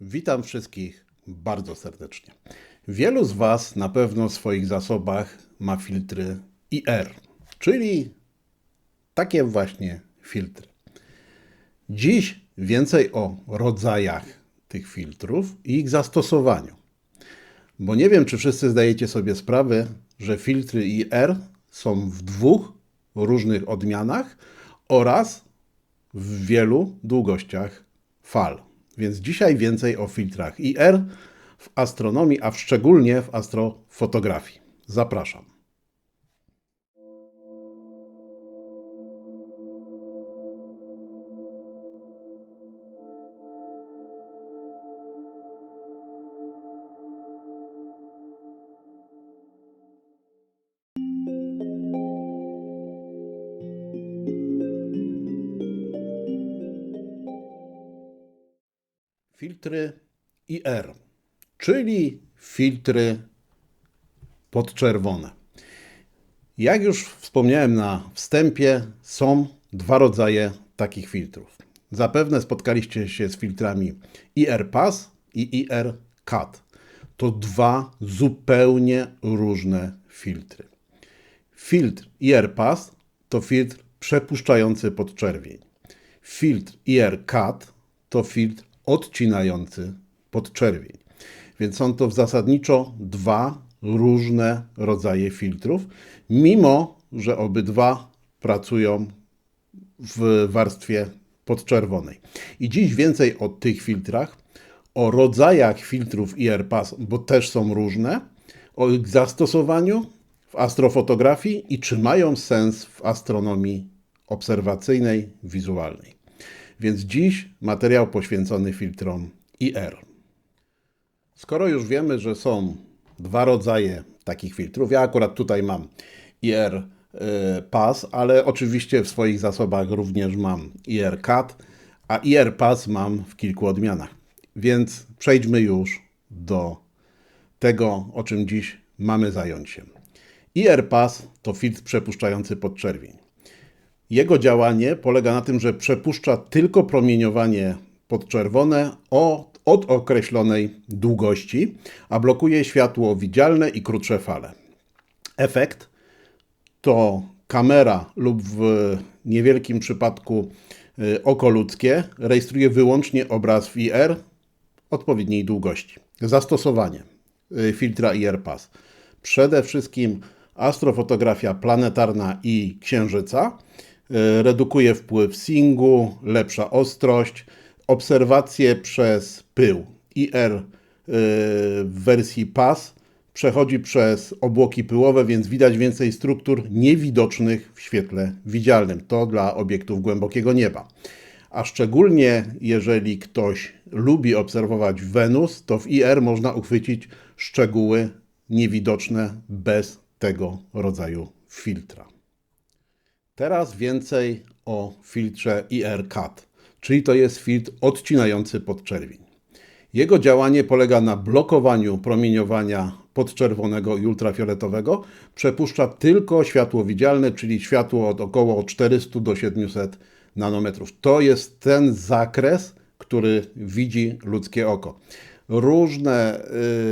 Witam wszystkich bardzo serdecznie. Wielu z Was na pewno w swoich zasobach ma filtry IR, czyli takie właśnie filtry. Dziś więcej o rodzajach tych filtrów i ich zastosowaniu. Bo nie wiem, czy wszyscy zdajecie sobie sprawę, że filtry IR są w dwóch różnych odmianach oraz w wielu długościach fal. Więc dzisiaj więcej o filtrach IR w astronomii, a szczególnie w astrofotografii. Zapraszam. Filtry IR, czyli filtry podczerwone. Jak już wspomniałem na wstępie, są dwa rodzaje takich filtrów. Zapewne spotkaliście się z filtrami IR Pass i IR Cut. To dwa zupełnie różne filtry. Filtr IR Pass to filtr przepuszczający podczerwień. Filtr IR Cut to filtr odcinający podczerwień. Więc są to zasadniczo dwa różne rodzaje filtrów, mimo że obydwa pracują w warstwie podczerwonej. I dziś więcej o tych filtrach, o rodzajach filtrów IR-PAS, bo też są różne, o ich zastosowaniu w astrofotografii i czy mają sens w astronomii obserwacyjnej, wizualnej. Więc dziś materiał poświęcony filtrom IR. Skoro już wiemy, że są dwa rodzaje takich filtrów, ja akurat tutaj mam IR y, Pass, ale oczywiście w swoich zasobach również mam IR Cut, a IR Pass mam w kilku odmianach. Więc przejdźmy już do tego, o czym dziś mamy zająć się. IR Pass to filtr przepuszczający podczerwień. Jego działanie polega na tym, że przepuszcza tylko promieniowanie podczerwone o, od określonej długości, a blokuje światło widzialne i krótsze fale. Efekt to kamera lub w niewielkim przypadku y, oko ludzkie rejestruje wyłącznie obraz w IR odpowiedniej długości. Zastosowanie y, filtra IR Pass. Przede wszystkim astrofotografia planetarna i księżyca redukuje wpływ singu, lepsza ostrość, obserwacje przez pył. IR e, w wersji PAS przechodzi przez obłoki pyłowe, więc widać więcej struktur niewidocznych w świetle widzialnym. To dla obiektów głębokiego nieba. A szczególnie jeżeli ktoś lubi obserwować Wenus, to w IR można uchwycić szczegóły niewidoczne bez tego rodzaju filtra. Teraz więcej o filtrze IR Cut, czyli to jest filtr odcinający podczerwień. Jego działanie polega na blokowaniu promieniowania podczerwonego i ultrafioletowego. Przepuszcza tylko światło widzialne, czyli światło od około 400 do 700 nanometrów. To jest ten zakres, który widzi ludzkie oko. Różne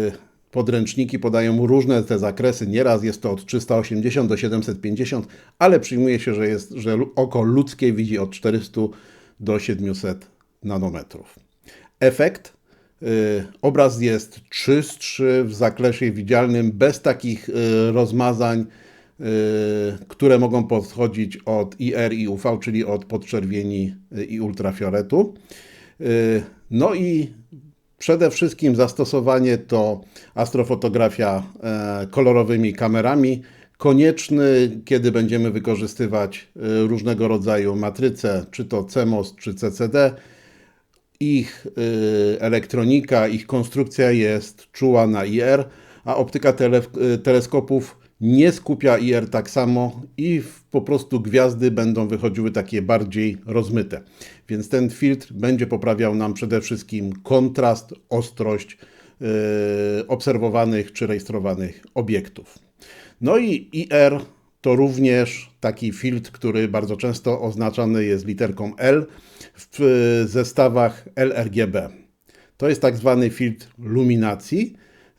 yy, podręczniki podają różne te zakresy. Nieraz jest to od 380 do 750, ale przyjmuje się, że, jest, że oko ludzkie widzi od 400 do 700 nanometrów. Efekt. Yy, obraz jest czystszy w zakresie widzialnym, bez takich yy, rozmazań, yy, które mogą podchodzić od IR i UV, czyli od podczerwieni i ultrafioletu. Y, no i Przede wszystkim zastosowanie to astrofotografia e, kolorowymi kamerami. Konieczny, kiedy będziemy wykorzystywać e, różnego rodzaju matryce, czy to CMOS, czy CCD. Ich e, elektronika, ich konstrukcja jest czuła na IR, a optyka tele, teleskopów nie skupia IR tak samo i po prostu gwiazdy będą wychodziły takie bardziej rozmyte. Więc ten filtr będzie poprawiał nam przede wszystkim kontrast, ostrość yy, obserwowanych czy rejestrowanych obiektów. No i IR to również taki filtr, który bardzo często oznaczany jest literką L w zestawach LRGB. To jest tak zwany filtr luminacji,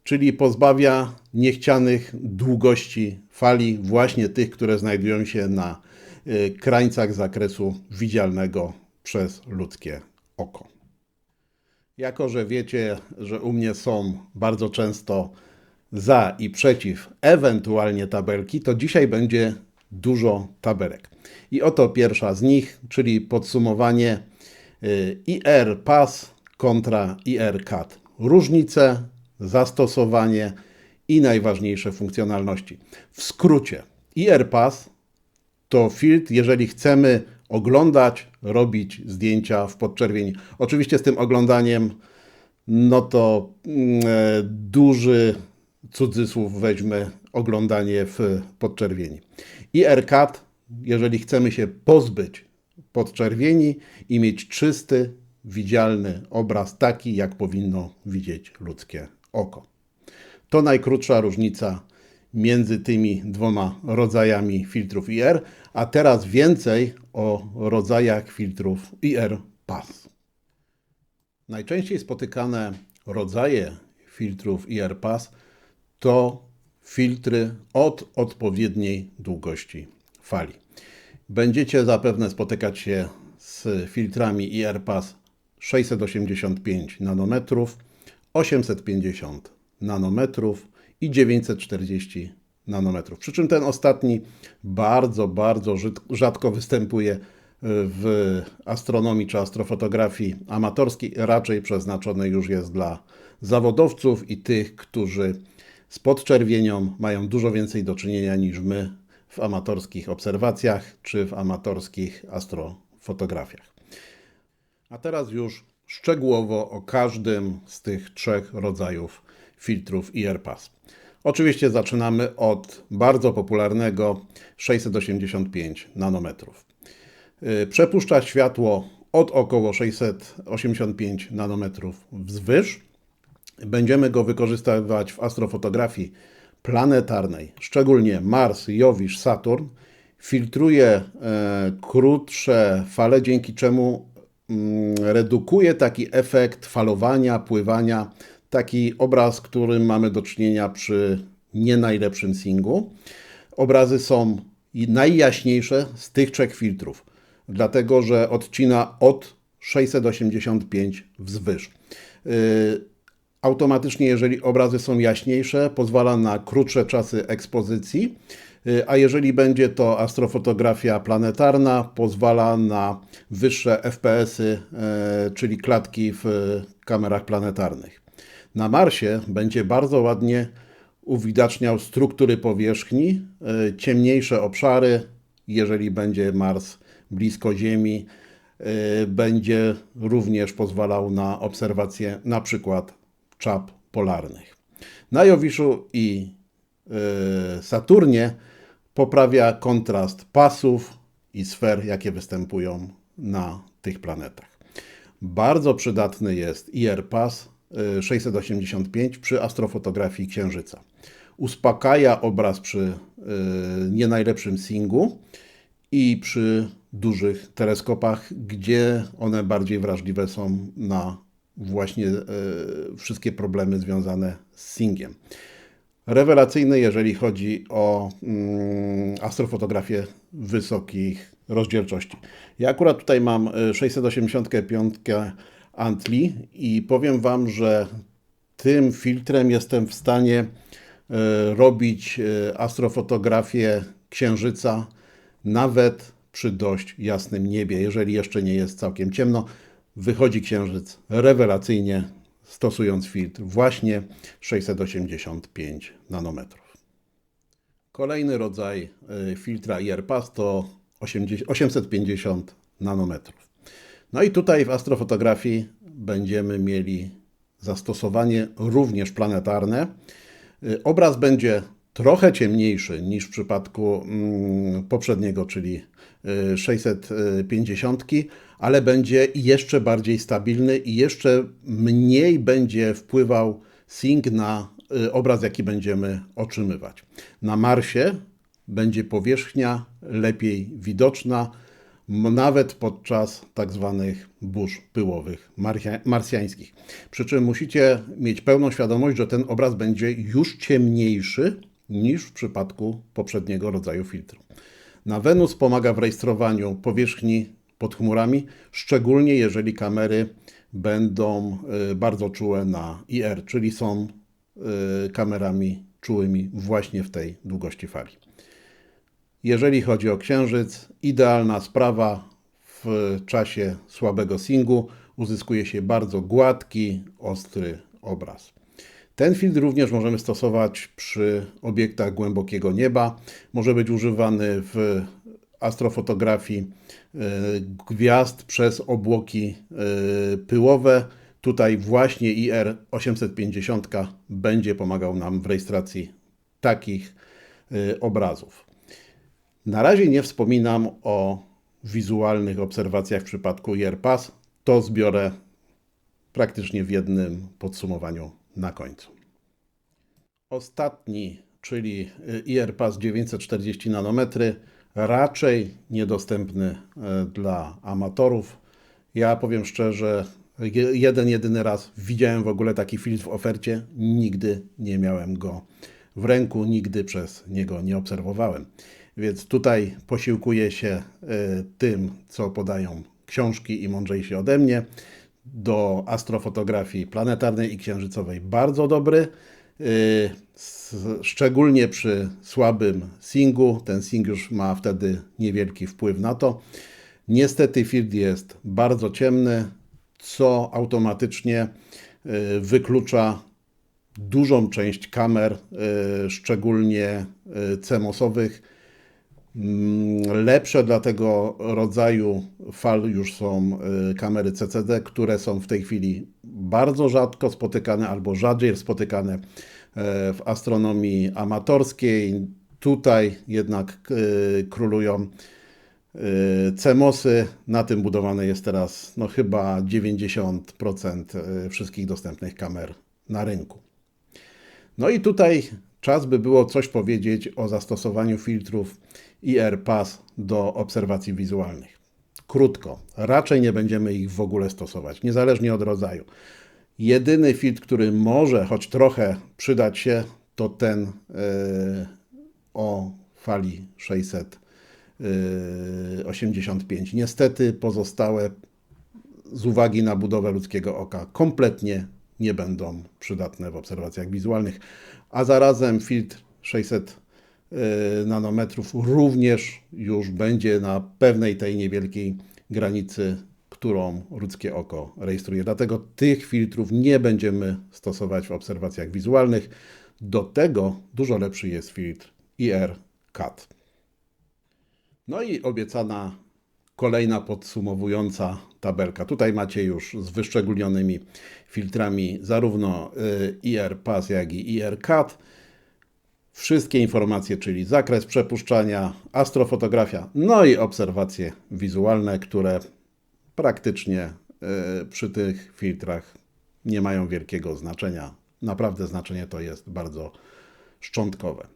czyli pozbawia niechcianych długości fali, właśnie tych, które znajdują się na y, krańcach zakresu widzialnego przez ludzkie oko. Jako, że wiecie, że u mnie są bardzo często za i przeciw, ewentualnie tabelki, to dzisiaj będzie dużo tabelek. I oto pierwsza z nich, czyli podsumowanie y, IR PAS kontra IR CAD. Różnice, zastosowanie i najważniejsze funkcjonalności. W skrócie, IR PAS to filtr, jeżeli chcemy oglądać, robić zdjęcia w podczerwieni. Oczywiście z tym oglądaniem, no to e, duży cudzysłów weźmy oglądanie w podczerwieni. I RCAD, jeżeli chcemy się pozbyć podczerwieni i mieć czysty, widzialny obraz, taki jak powinno widzieć ludzkie oko. To najkrótsza różnica między tymi dwoma rodzajami filtrów IR, a teraz więcej o rodzajach filtrów IR PAS. Najczęściej spotykane rodzaje filtrów IR PAS to filtry od odpowiedniej długości fali. Będziecie zapewne spotykać się z filtrami IR PAS 685 nanometrów, 850 nanometrów i 940 nanometrów. Przy czym ten ostatni bardzo, bardzo rzadko występuje e, w astronomii czy astrofotografii amatorskiej, raczej przeznaczony już jest dla zawodowców i tych, którzy z podczerwienią mają dużo więcej do czynienia niż my w amatorskich obserwacjach czy w amatorskich astrofotografiach. A teraz już szczegółowo o każdym z tych trzech rodzajów filtrów IRPAS. Oczywiście zaczynamy od bardzo popularnego 685 nanometrów. Y, przepuszcza światło od około 685 nanometrów wzwyż. Będziemy go wykorzystywać w astrofotografii planetarnej, szczególnie Mars, Jowisz, Saturn. Filtruje e, krótsze fale, dzięki czemu redukuje taki efekt falowania, pływania taki obraz, którym mamy do czynienia przy nie najlepszym singu. Obrazy są najjaśniejsze z tych trzech filtrów, dlatego że odcina od 685 wzwyż. Y, automatycznie, jeżeli obrazy są jaśniejsze, pozwala na krótsze czasy ekspozycji, a jeżeli będzie to astrofotografia planetarna, pozwala na wyższe FPS-y, y, czyli klatki w kamerach planetarnych. Na Marsie będzie bardzo ładnie uwidaczniał struktury powierzchni, e, ciemniejsze obszary, jeżeli będzie Mars blisko Ziemi, e, będzie również pozwalał na obserwację na przykład czap polarnych. Na Jowiszu i e, Saturnie poprawia kontrast pasów i sfer, jakie występują na tych planetach. Bardzo przydatny jest IR-pas 685 przy astrofotografii Księżyca. Uspokaja obraz przy y, nie najlepszym singu i przy dużych teleskopach, gdzie one bardziej wrażliwe są na właśnie y, wszystkie problemy związane z singiem. Rewelacyjny, jeżeli chodzi o mm, astrofotografię wysokich rozdzielczości. Ja akurat tutaj mam 685 y, Antli i powiem Wam, że tym filtrem jestem w stanie e, robić e, astrofotografię księżyca nawet przy dość jasnym niebie, jeżeli jeszcze nie jest całkiem ciemno. Wychodzi księżyc rewelacyjnie stosując filtr właśnie 685 nanometrów. Kolejny rodzaj e, filtra IRPAS to 850 nanometrów. No i tutaj w astrofotografii będziemy mieli zastosowanie również planetarne. Y, obraz będzie trochę ciemniejszy niż w przypadku mm, poprzedniego, czyli 650, y, ale będzie jeszcze bardziej stabilny i jeszcze mniej będzie wpływał sync na y, obraz, jaki będziemy otrzymywać. Na Marsie będzie powierzchnia lepiej widoczna, nawet podczas tak zwanych burz pyłowych marsjańskich. Przy czym musicie mieć pełną świadomość, że ten obraz będzie już ciemniejszy niż w przypadku poprzedniego rodzaju filtru. Na Wenus pomaga w rejestrowaniu powierzchni pod chmurami, szczególnie jeżeli kamery będą y, bardzo czułe na IR, czyli są y, kamerami czułymi właśnie w tej długości fali. Jeżeli chodzi o księżyc, idealna sprawa w czasie słabego singu uzyskuje się bardzo gładki, ostry obraz. Ten filtr również możemy stosować przy obiektach głębokiego nieba. Może być używany w astrofotografii e, gwiazd przez obłoki e, pyłowe. Tutaj właśnie IR 850 będzie pomagał nam w rejestracji takich e, obrazów. Na razie nie wspominam o wizualnych obserwacjach w przypadku IRPAS. To zbiorę praktycznie w jednym podsumowaniu na końcu. Ostatni, czyli IRPAS 940 nanometry, raczej niedostępny e, dla amatorów. Ja powiem szczerze, je- jeden, jedyny raz widziałem w ogóle taki filtr w ofercie, nigdy nie miałem go w ręku, nigdy przez niego nie obserwowałem. Więc tutaj posiłkuję się e, tym, co podają książki i mądrzejsi ode mnie. Do astrofotografii planetarnej i księżycowej bardzo dobry. S- Szczególnie przy słabym singu. Ten sing już ma wtedy niewielki wpływ na to. Niestety filtr jest bardzo ciemny, co automatycznie yy, wyklucza dużą część kamer, yy, szczególnie CMOS-owych. Mm, Lepsze dla tego rodzaju fal już są y, kamery CCD, które są w tej chwili bardzo rzadko spotykane albo rzadziej spotykane e, w astronomii amatorskiej. Tutaj jednak y, królują y, CMOSy. Na tym budowane jest teraz no, chyba 90% y, wszystkich dostępnych kamer na rynku. No i tutaj czas by było coś powiedzieć o zastosowaniu filtrów IR Pass do obserwacji wizualnych. Krótko, raczej nie będziemy ich w ogóle stosować, niezależnie od rodzaju. Jedyny filtr, który może choć trochę przydać się, to ten yy, o fali 685. Niestety pozostałe z uwagi na budowę ludzkiego oka kompletnie nie będą przydatne w obserwacjach wizualnych, a zarazem filtr 600 y, nanometrów również już będzie na pewnej tej niewielkiej granicy, którą ludzkie oko rejestruje. Dlatego tych filtrów nie będziemy stosować w obserwacjach wizualnych. Do tego dużo lepszy jest filtr IR CAT. No i obiecana kolejna podsumowująca tabelka. Tutaj macie już z wyszczególnionymi filtrami zarówno y, IR Pass, jak i IR CAT. Wszystkie informacje, czyli zakres przepuszczania, astrofotografia, no i obserwacje wizualne, które praktycznie y, przy tych filtrach nie mają wielkiego znaczenia. Naprawdę znaczenie to jest bardzo szczątkowe.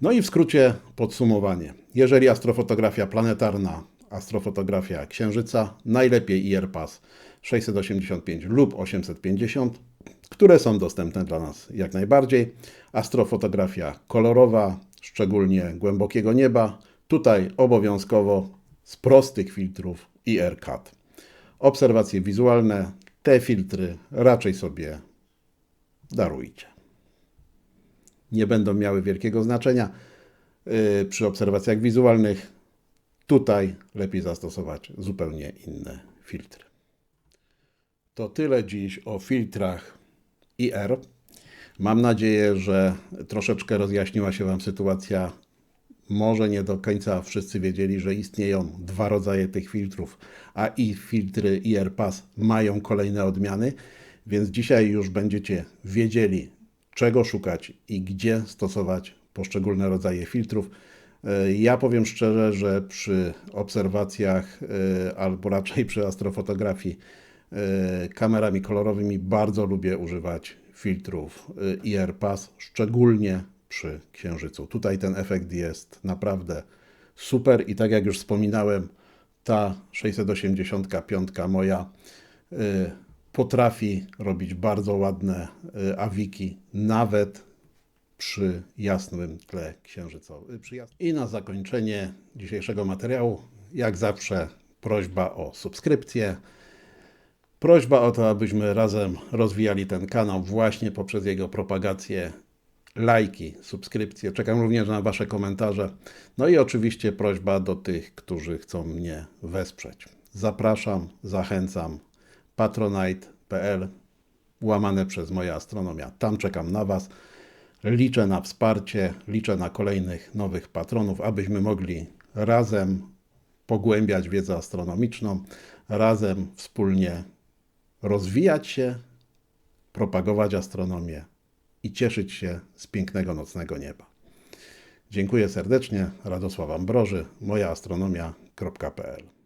No i w skrócie podsumowanie. Jeżeli astrofotografia planetarna, astrofotografia księżyca, najlepiej IRPAS 685 lub 850, które są dostępne dla nas jak najbardziej. Astrofotografia kolorowa, szczególnie głębokiego nieba, tutaj obowiązkowo z prostych filtrów IR-CAT. Obserwacje wizualne, te filtry raczej sobie darujcie nie będą miały wielkiego znaczenia yy, przy obserwacjach wizualnych. Tutaj lepiej zastosować zupełnie inne filtry. To tyle dziś o filtrach IR. Mam nadzieję, że troszeczkę rozjaśniła się Wam sytuacja. Może nie do końca wszyscy wiedzieli, że istnieją dwa rodzaje tych filtrów, a i filtry IR Pass mają kolejne odmiany, więc dzisiaj już będziecie wiedzieli, czego szukać i gdzie stosować poszczególne rodzaje filtrów. E, Ja powiem szczerze, że przy obserwacjach e, albo raczej przy astrofotografii kamerami kolorowymi bardzo lubię używać filtrów e, IR Pass, szczególnie przy księżycu. Tutaj ten efekt jest naprawdę super i tak jak już wspominałem, ta 685 moja y, potrafi robić bardzo ładne awiki, nawet przy jasnym tle księżycowym. I na zakończenie dzisiejszego materiału, jak zawsze, prośba o subskrypcję. Prośba o to, abyśmy razem rozwijali ten kanał właśnie poprzez jego propagację, lajki, subskrypcje. Czekam również na Wasze komentarze. No i oczywiście prośba do tych, którzy chcą mnie wesprzeć. Zapraszam, zachęcam. patronite.pl łamane przez moja astronomia. Tam czekam na Was. Liczę na wsparcie, liczę na kolejnych nowych patronów, abyśmy mogli razem pogłębiać wiedzę astronomiczną, razem wspólnie rozwijać się, propagować astronomię i cieszyć się z pięknego nocnego nieba. Dziękuję serdecznie. Radosław Ambroży, mojaastronomia.pl